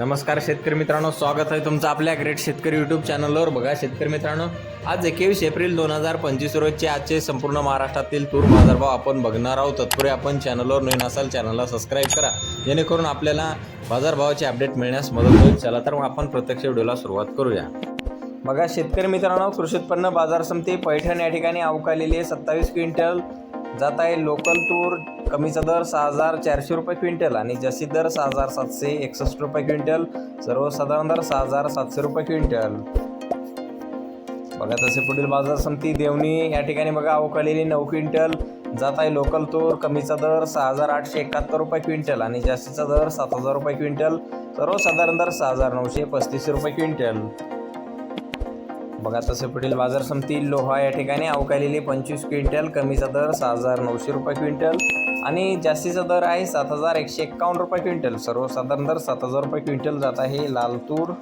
नमस्कार शेतकरी मित्रांनो स्वागत आहे तुमचं आपल्या ग्रेट शेतकरी यूट्यूब चॅनलवर बघा शेतकरी मित्रांनो आज एकवीस एप्रिल दोन हजार पंचवीस रोजचे आजचे संपूर्ण महाराष्ट्रातील तूर बाजारभाव आपण बघणार आहोत. तत्पूर्वी आपण चॅनलवर नवीन असाल चॅनलला सबस्क्राईब करा. जेणेकरून आपल्याला बाजारभावाचे अपडेट मिळण्यास मदत होईल. चला तर मग आपण प्रत्यक्ष व्हिडिओला सुरुवात करूया. बघा शेतकरी मित्रांनो कृषी उत्पन्न बाजार समिती पैठण या ठिकाणी अवकालेली आहे. सत्तावीस क्विंटल जात आहे लोकल तूर. कमीचा दर सहा हजार चारशे रुपये क्विंटल आणि जास्तीत दर सहा हजार सातशे एकसष्ट रुपये क्विंटल. सर्वसाधारण दर सहा हजार सातशे रुपये क्विंटल. बघा तसे पुढील बाजार समिती देवणी या ठिकाणी बघा अवकालेली नऊ क्विंटल. जात आहे लोकल तूर कमीचा दर सहा हजार आठशे एकाहत्तर रुपये क्विंटल आणि जास्तीचा दर सात हजार रुपये क्विंटल. सर्वसाधारण दर सहा हजार नऊशे पस्तीस रुपये क्विंटल. बघा तसे पुढील बाजार समिती लोहा या ठिकाणी अवकालेली पंचवीस क्विंटल कमीचा दर सहा हजार नऊशे रुपये क्विंटल आणि जास्तीचा दर आहे सात हजार एकशे एक्कावन्न रुपये क्विंटल. सर्वसाधारण दर सात हजार रुपये क्विंटल जात आहे लाल तूर